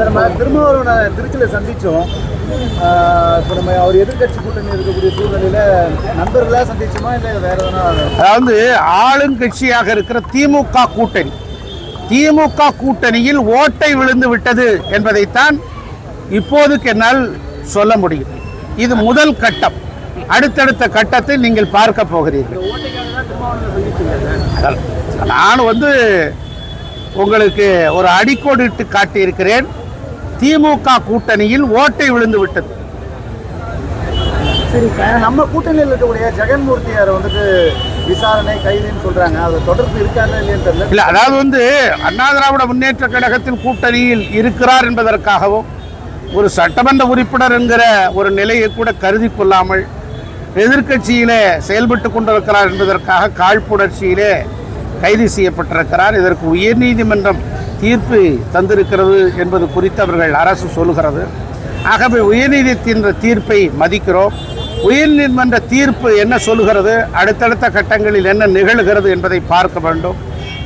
Sir நம்ம திருமாவளவனை திருச்சியில் சந்திச்சோம். ஆஹ் இப்போ நம்ம அவர் எதிர்க்கட்சி கூட்டணி இருக்கக்கூடிய சூழ்நிலையில நண்பர்களாக சந்திச்சோமா இல்லை வேற எதனா? அதாவது ஆளுங்கட்சியாக இருக்கிற திமுக கூட்டணி. திமுக கூட்டணியில் ஓட்டை விழுந்து விட்டது என்பதைத்தான் இப்போதுக்கு என்னால் சொல்ல முடியும். இது முதல் கட்டம். அடுத்தடுத்த கட்டத்தை நீங்கள் பார்க்க போகிறீர்கள். நான் வந்து உங்களுக்கு ஒரு அடிக்கோடிட்டு காட்டியிருக்கிறேன். திமுக கூட்டணியில் ஓட்டை விழுந்து விட்டது. சரி நம்ம கூட்டணியில் இருக்கக்கூடிய ஜெகன்மூர்த்தியார் வந்துட்டு விசாரணை கைதுன்னு சொல்றாங்க. அது தொடர்பு இருக்கான்னு இல்லையான்னு தெரியல. இல்ல அதாவது வந்து அண்ணா திராவிட முன்னேற்ற கழகத்தின் கூட்டணியில் இருக்கிறார் என்பதற்காகவும் ஒரு சட்டமன்ற உறுப்பினர் என்கிற ஒரு நிலையை கூட கருதி கொள்ளாமல் எதிர்க்கட்சியிலே செயல்பட்டு கொண்டிருக்கிறார் என்பதற்காக காழ்ப்புணர்ச்சியிலே கைது செய்யப்பட்டிருக்கிறார். இதற்கு உயர்நீதிமன்றம் தீர்ப்பு தந்திருக்கிறது என்பது குறித்து அவர்கள் அரசு சொல்லுகிறது. ஆகவே உயர்நீதித்தின் தீர்ப்பை மதிக்கிறோம். உயர்நீதிமன்ற தீர்ப்பு என்ன சொல்லுகிறது? அடுத்தடுத்த கட்டங்களில் என்ன நிகழ்கிறது என்பதை பார்க்க வேண்டும்.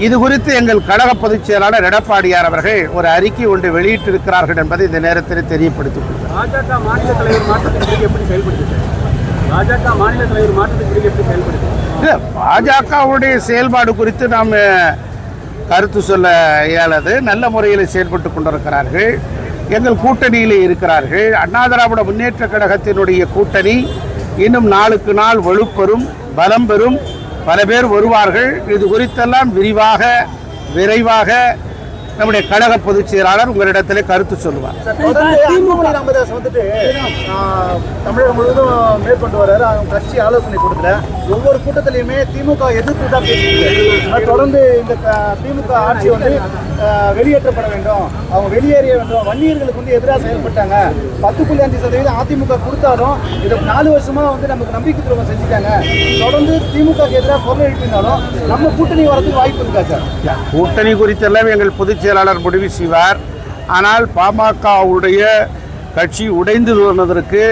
இது குறித்து எங்கள் கழக பொதுச் செயலாளர் எடப்பாடியார் அவர்கள் ஒரு அறிக்கை ஒன்று வெளியிட்டிருக்கிறார்கள் என்பதை இந்த நேரத்தில் தெரியப்படுத்திக் கொள்கிறேன். பாஜகவுடைய செயல்பாடு குறித்து நாம் கருத்து சொல்ல இயலாது. நல்ல முறையில் செயல்பட்டு கொண்டிருக்கிறார்கள். எங்கள் கூட்டணியில் இருக்கிறார்கள். அண்ணா திராவிட முன்னேற்ற கழகத்தினுடைய கூட்டணி இன்னும் நாளுக்கு நாள் வலுப்பெறும் பலம் பெறும். பல பேர் வருவார்கள். இது குறித்தெல்லாம் விரிவாக விரைவாக நம்முடைய கழக பொதுச் செயலாளர் உங்களிடத்திலே கருத்து சொல்லுவார். ராமதாஸ் வந்துட்டு தமிழகம் முழுவதும் மேற்கொண்டு வர்றாரு அவங்க கட்சி ஆலோசனை கொடுக்கல. ஒவ்வொரு கூட்டத்திலையுமே திமுக எதிர்ப்பு தான் பேசிட்டு தொடர்ந்து இந்த திமுக ஆட்சி வந்து வெளியேற்றப்பட வேண்டும். அவங்க வெளியேறிய வேண்டும். வன்னியர்களுக்கு வந்து எதிராக செயல்பட்டாங்க. பத்து புள்ளி அஞ்சு சதவீதம் அதிமுக கொடுத்தாலும் இதை நாலு வருஷமா வந்து நமக்கு நம்பிக்கை துரோகம் செஞ்சுட்டாங்க. தொடர்ந்து திமுக எதிராக குரல் எழுப்பினாலும் நம்ம கூட்டணி வரதுக்கு வாய்ப்பு இருக்கா சார்? கூட்டணி குறித்தெல்லாம் எங்கள் பொதுச் செயலாளர் முடிவு செய்வார். ஆனால் பாமகவுடைய கட்சி உடைந்து போனதற்கு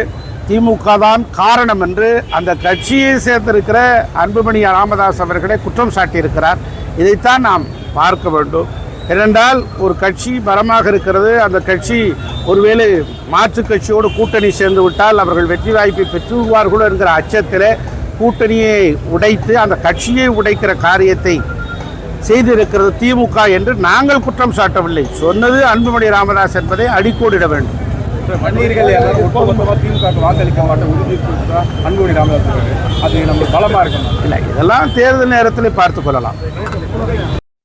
திமுக தான் காரணம் என்று அந்த கட்சியை சேர்ந்திருக்கிற அன்புமணி ராமதாஸ் அவர்களே குற்றம் சாட்டியிருக்கிறார். இதைத்தான் நாம் பார்க்க வேண்டும். ஏனென்றால் ஒரு கட்சி பலமாக இருக்கிறது. அந்த கட்சி ஒருவேளை மாற்றுக் கட்சியோடு கூட்டணி சேர்ந்து விட்டால் அவர்கள் வெற்றி வாய்ப்பை பெற்றுவார்களோ என்கிற அச்சத்திலே கூட்டணியை உடைத்து அந்த கட்சியை உடைக்கிற காரியத்தை செய்திருக்கிறது திமுக என்று நாங்கள் குற்றம் சாட்டவில்லை. சொன்னது அன்புமணி ராமதாஸ் என்பதை அடிக்கோடிட வேண்டும். வன்னியர்கள் எல்லாரும் ஒட்டுமொத்தமாக திமுக வாக்களிக்க மாட்டோம். உறுதி அன்புமணி ராமதாஸ். அது நம்மளுக்கு பலமா இருக்கணும். இல்லை இதெல்லாம் தேர்தல் நேரத்தில் பார்த்துக் கொள்ளலாம்.